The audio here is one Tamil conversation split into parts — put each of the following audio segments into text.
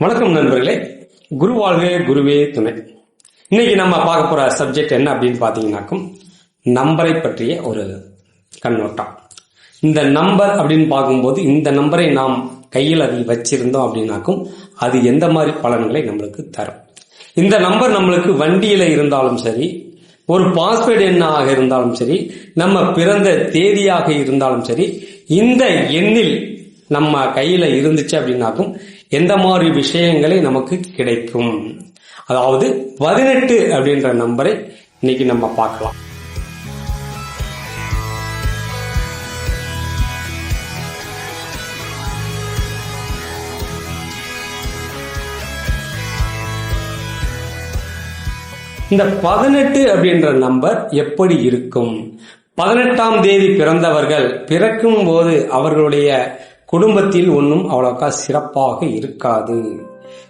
வணக்கம் நண்பர்களே. குரு வாழ்வே குருவே துணை. இன்னைக்கு நம்ம பார்க்க போற சப்ஜெக்ட் என்ன அப்படின்னு பார்த்தீங்கன்னாக்கும் நம்பரை பற்றிய ஒரு கண்ணோட்டம். இந்த நம்பர் அப்படின்னு பார்க்கும்போது இந்த நம்பரை நாம் கையில் அது வச்சிருந்தோம் அப்படின்னாக்கும் அது எந்த மாதிரி பலன்களை நம்மளுக்கு தரும். இந்த நம்பர் நம்மளுக்கு வண்டியில் இருந்தாலும் சரி ஒரு பாஸ்வேர்டு எண்ணாக இருந்தாலும் சரி நம்ம பிறந்த தேதியாக இருந்தாலும் சரி இந்த எண்ணில் நம்ம கையில் இருந்துச்சு அப்படின்னாக்கும் எந்த மாதிரி விஷயங்களை நமக்கு கிடைக்கும்? அதாவது பதினெட்டு அப்படின்ற நம்பரை இன்னைக்கு நம்ம பார்க்கலாம். இந்த பதினெட்டு அப்படின்ற நம்பர் எப்படி இருக்கும்? பதினெட்டாம் தேதி பிறந்தவர்கள் பிறக்கும் போது அவர்களுடைய குடும்பத்தில் ஒன்றும் அவ்வளோக்கா சிறப்பாக இருக்காது.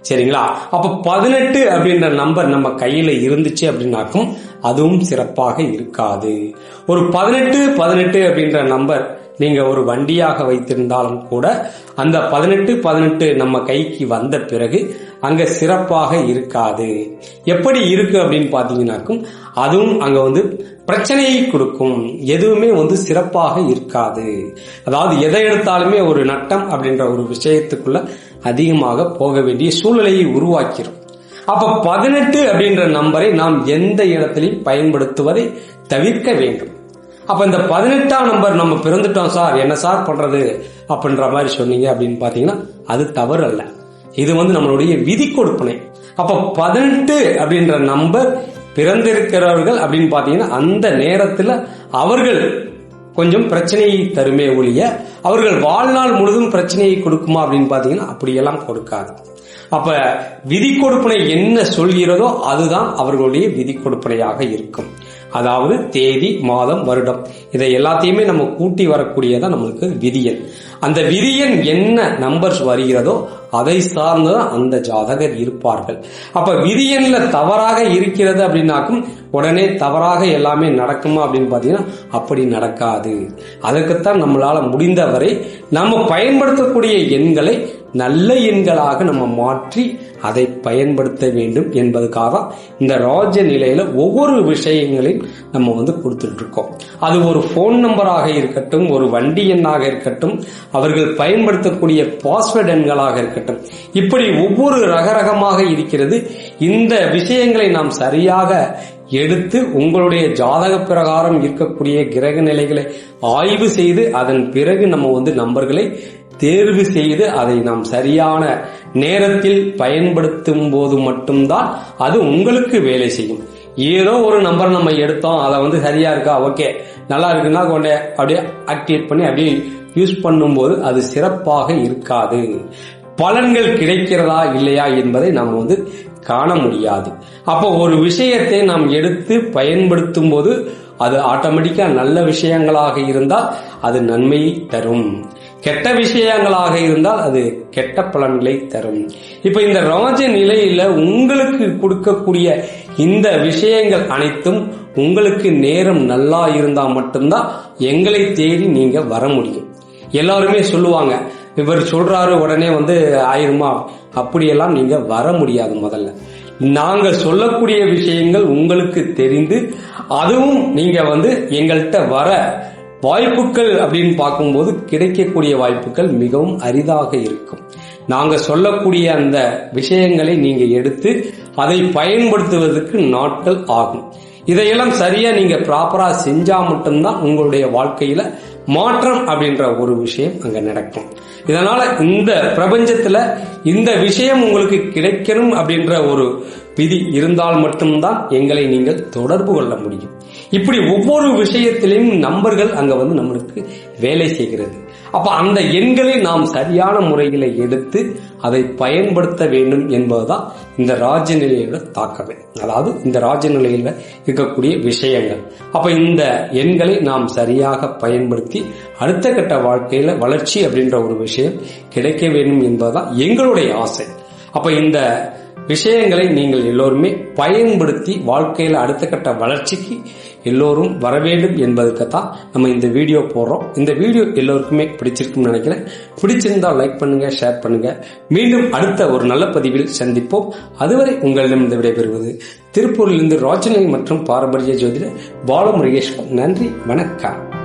சரிங்களா? அப்ப பதினெட்டு அப்படின்ற நம்பர் நம்ம கையில இருந்துச்சு அப்படின்னாக்கும் அதுவும் சிறப்பாக இருக்காது. ஒரு பதினெட்டு பதினெட்டு அப்படின்ற நம்பர் நீங்க ஒரு வண்டியாக வைத்திருந்தாலும் கூட அந்த பதினெட்டு பதினெட்டு நம்ம கைக்கு வந்த பிறகு அங்க சிறப்பாக இருக்காது. எப்படி இருக்கு அப்படின்னு பாத்தீங்கன்னாக்கும் அதுவும் அங்க வந்து பிரச்சனையை கொடுக்கும். எதுவுமே வந்து சிறப்பாக இருக்காது. அதாவது எதை எடுத்தாலுமே ஒரு நட்டம் அப்படின்ற ஒரு விஷயத்துக்குள்ள அதிகமாக போக வேண்டிய சூழ்நிலையை உருவாக்கிறோம் அப்ப பதினெட்டு அப்படின்ற நம்பரை நாம் எந்த இடத்திலையும் பயன்படுத்துவதை தவிர்க்க வேண்டும். அப்ப இந்த பதினெட்டாம் நம்பர் நம்ம பிறந்துட்டோம் சார் என்ன சார் பண்றது? அப்படின்ற மாதிரி சொன்னீங்க அப்படின்னு பாத்தீங்கன்னா அது தவறு அல்ல இது வந்து நம்மளுடைய விதி கொடுப்பனை. அப்ப பதினெட்டு அப்படின்ற நம்பர் பிறந்திருக்கிறவர்கள் அப்படின்னு பாத்தீங்கன்னா அந்த நேரத்துல அவர்கள் கொஞ்சம் பிரச்சனையை தருமே ஒழிய அவர்கள் வாழ்நாள் முழுதும் பிரச்சனையை கொடுக்குமா அப்படின்னு பாத்தீங்கன்னா அப்படியெல்லாம் கொடுக்காது. அப்ப விதி கொடுப்பனை என்ன சொல்கிறதோ அதுதான் அவர்களுடைய விதி கொடுப்பனையாக இருக்கும். அதாவது தேதி மாதம் வருடம். இதை எல்லாத்தையுமே நம்ம கூட்டி வரக்கூடியதான் நம்மளுக்கு விதியன் அந்த விதியன் என்ன நம்பர்ஸ் வருகிறதோ அதை சார்ந்துதான் அந்த ஜாதகர் இருப்பார்கள். அப்ப விதியன்ல தவறாக இருக்கிறது அப்படின்னாக்கும் உடனே தவறாக எல்லாமே நடக்குமா அப்படின்னு பாத்தீங்கன்னா அப்படி நடக்காது. அதற்குத்தான் நம்மளால முடிந்தவரை நம்ம பயன்படுத்தக்கூடிய எண்களை நல்ல எண்களாக நம்ம மாற்றி அதை பயன்படுத்த வேண்டும் என்பதுக்காக தான் இந்த ராஜ நிலையில ஒவ்வொரு விஷயங்களையும் நம்ம வந்து கொடுத்துட்டு இருக்கோம். அது ஒரு போன் நம்பராக இருக்கட்டும் ஒரு வண்டி எண்ணாக இருக்கட்டும் அவர்கள் பயன்படுத்தக்கூடிய பாஸ்வேர்டு எண்களாக இருக்கட்டும். இப்படி ஒவ்வொரு ரகரகமாக இருக்கிறது. இந்த விஷயங்களை நாம் சரியாக எடுத்து உங்களுடைய ஜாதக பிரகாரம் இருக்கக்கூடிய கிரக நிலைகளை ஆய்வு செய்து அதன் பிறகு நம்ம வந்து நம்பர்களை தேர்வு செய்து அதை நாம் சரியான நேரத்தில் பயன்படுத்தும் போது மட்டும்தான் அது உங்களுக்கு வேலை செய்யும். ஏதோ ஒரு நம்பர் நம்ம எடுத்தோம் அதை வந்து சரியா இருக்கா? ஓகே நல்லா இருக்குன்னா கொண்டே அப்படியே ஆக்டிவேட் பண்ணி அப்படியே யூஸ் பண்ணும்போது அது சிறப்பாக இருக்காது. பலன்கள் கிடைக்கிறதா இல்லையா என்பதை நாம் வந்து காண முடியாது. அப்போ ஒரு விஷயத்தை நாம் எடுத்து பயன்படுத்தும் போது அது ஆட்டோமேட்டிக்கா நல்ல விஷயங்களாக இருந்தால் அது நன்மையை தரும். கெட்ட விஷயங்களாக இருந்தால் அது கெட்ட பலன்களை தரும். இப்ப இந்த ராஜ நிலையில உங்களுக்கு கொடுக்கக்கூடிய இந்த விஷயங்கள் அனைத்தும் உங்களுக்கு நேரம் நல்லா இருந்தா மட்டும்தான் எங்களை தேடி நீங்க வர முடியும். எல்லாருமே சொல்லுவாங்க இவர் சொல்றாரு உடனே வந்து ஆயிருமா? அப்படியெல்லாம் நீங்க வர முடியாது முதல்ல. நாங்க சொல்லக்கூடிய விஷயங்கள் உங்களுக்கு தெரிந்து அதுவும் நீங்க வந்து எங்கள்கிட்ட வர வாய்ப்புகள் அப்படின்னு பார்க்கும்போது கிடைக்கக்கூடிய வாய்ப்புகள் மிகவும் அரிதாக இருக்கும். நாங்க சொல்லக்கூடிய அந்த விஷயங்களை நீங்க எடுத்து அதை பயன்படுத்துவதற்கு நாட்கள் ஆகும். இதையெல்லாம் சரியா நீங்க ப்ராப்பரா செஞ்சா மட்டும்தான் உங்களுடைய வாழ்க்கையில மாற்றம் அப்படின்ற ஒரு விஷயம் அங்க நடக்கும். இதனால இந்த பிரபஞ்சத்துல இந்த விஷயம் உங்களுக்கு கிடைக்கணும் அப்படின்ற ஒரு விதி இருந்தால் மட்டும்தான் எங்களை நீங்கள் தொடர்பு கொள்ள முடியும். இப்படி ஒவ்வொரு விஷயத்திலையும் நம்பர்கள் அங்க வந்து நம்மளுக்கு வேலை செய்கிறது. அப்ப அந்த எண்களை நாம் சரியான முறையில் எடுத்து அதை பயன்படுத்த வேண்டும் என்பதுதான் இந்த ராஜநிலையோட தாக்கமே. அதாவது இந்த ராஜநிலையில இருக்கக்கூடிய விஷயங்கள். அப்ப இந்த எண்களை நாம் சரியாக பயன்படுத்தி அடுத்த கட்ட வாழ்க்கையில வளர்ச்சி அப்படின்ற ஒரு விஷயம் கிடைக்க வேண்டும் என்பதுதான் எங்களுடைய ஆசை. அப்ப இந்த விஷயங்களை நீங்கள் எல்லோருமே பயன்படுத்தி வாழ்க்கையில் அடுத்த கட்ட வளர்ச்சிக்கு எல்லோரும் வர வேண்டும் என்பதுக்குத்தான் நம்ம இந்த வீடியோ போடுறோம். இந்த வீடியோ எல்லோருக்குமே பிடிச்சிருக்கும்னு நினைக்கிறேன். பிடிச்சிருந்தா லைக் பண்ணுங்க ஷேர் பண்ணுங்க. மீண்டும் அடுத்த ஒரு நல்ல பதிவில் சந்திப்போம். அதுவரை உங்களிடம் இந்த விடைபெறுவது திருப்பூரிலிருந்து ராஜநிலை மற்றும் பாரம்பரிய ஜோதிடர் பாலமுருகேஸ்வர் நன்றி வணக்கம்.